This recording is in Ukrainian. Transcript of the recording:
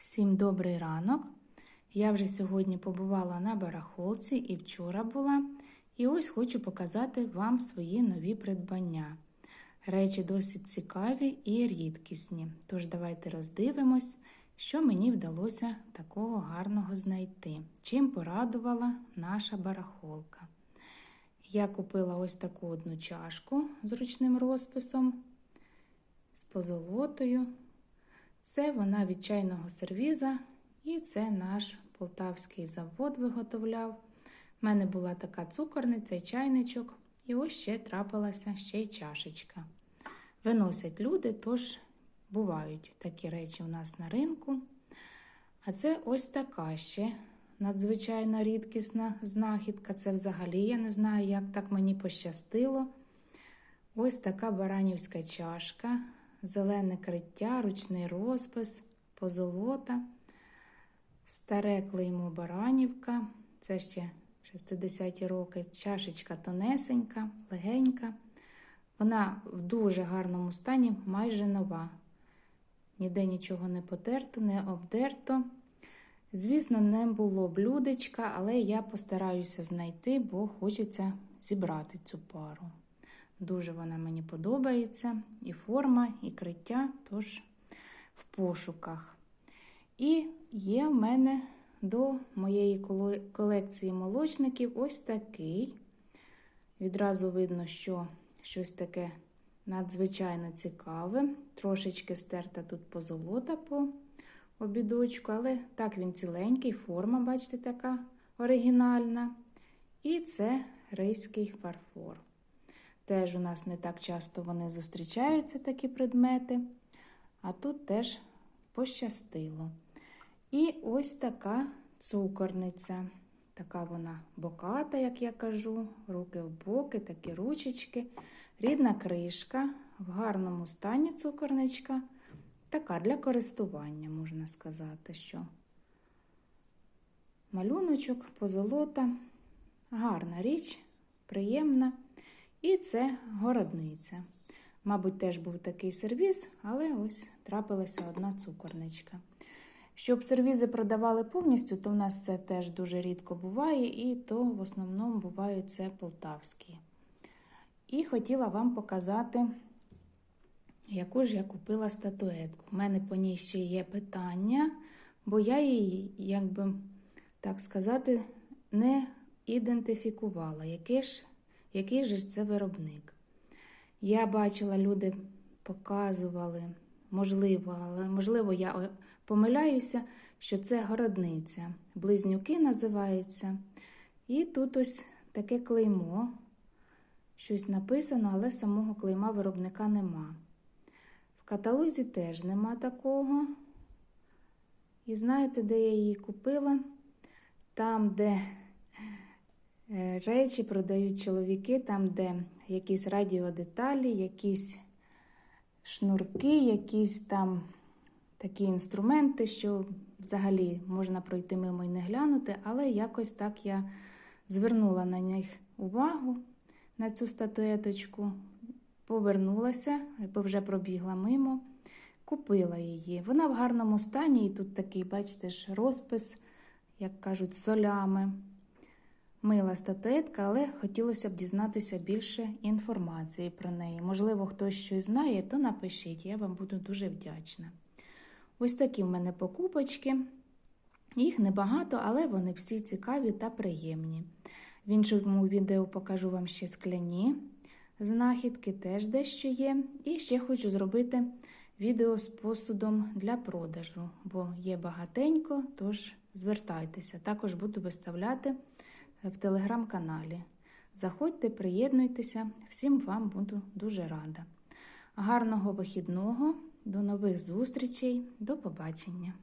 Всім добрий ранок. Я вже сьогодні побувала на барахолці і вчора була. І ось хочу показати вам свої нові придбання. Речі досить цікаві і рідкісні. Тож давайте роздивимось, що мені вдалося такого гарного знайти. Чим порадувала наша барахолка. Я купила ось таку одну чашку з ручним розписом, з позолотою. Це вона від чайного сервіза, і це наш полтавський завод виготовляв. У мене була така цукорниця і чайничок, і ось ще трапилася ще й чашечка. Виносять люди, тож бувають такі речі у нас на ринку. А це ось така ще надзвичайно рідкісна знахідка. Це взагалі я не знаю, як так мені пощастило. Ось така баранівська чашка, зелене криття, ручний розпис, позолота, старе клеймо Баранівка. Це ще 60-ті роки. Чашечка тонесенька, легенька. Вона в дуже гарному стані, майже нова. Ніде нічого не потерто, не обдерто. Звісно, не було блюдечка, але я постараюся знайти, бо хочеться зібрати цю пару. Дуже вона мені подобається, і форма, і криття, тож в пошуках. І є в мене до моєї колекції молочників ось такий. Відразу видно, що щось таке надзвичайно цікаве. Трошечки стерта тут позолота по обідочку, але так він ціленький, форма, бачите, така оригінальна. І це рийський фарфор. Теж у нас не так часто вони зустрічаються, такі предмети, а тут теж пощастило. І ось така цукорниця. Така вона боката, як я кажу, руки в боки, такі ручечки, рідна кришка, в гарному стані цукорничка. Така для користування, можна сказати, що малюночок, позолота, гарна річ, приємна. І це городниця. Мабуть, теж був такий сервіз, але ось трапилася одна цукорничка. Щоб сервізи продавали повністю, то в нас це теж дуже рідко буває, і то в основному бувають це полтавські. І хотіла вам показати, яку ж я купила статуетку. У мене по ній ще є питання, бо я її, як би так сказати, не ідентифікувала, який ж, який же це виробник. Я бачила, люди показували, можливо, але можливо, я помиляюся, що це городниця. Близнюки називаються. І тут ось таке клеймо. Щось написано, але самого клейма виробника нема. В каталозі теж нема такого. І знаєте, де я її купила? Там, де е, речі продають чоловіки, там, де якісь радіодеталі, якісь шнурки, якісь там такі інструменти, що взагалі можна пройти мимо і не глянути, але якось так я звернула на них увагу, на цю статуеточку, повернулася, вже пробігла мимо, купила її. Вона в гарному стані, і тут такий, бачите, ж розпис, як кажуть, солями. Мила статуетка, але хотілося б дізнатися більше інформації про неї. Можливо, хтось щось знає, то напишіть, я вам буду дуже вдячна. Ось такі в мене покупочки. Їх небагато, але вони всі цікаві та приємні. В іншому відео покажу вам ще скляні знахідки, теж дещо є. І ще хочу зробити відео з посудом для продажу, бо є багатенько, тож звертайтеся. Також буду виставляти в телеграм-каналі. Заходьте, приєднуйтеся, всім вам буду дуже рада. Гарного вихідного! До нових зустрічей, до побачення!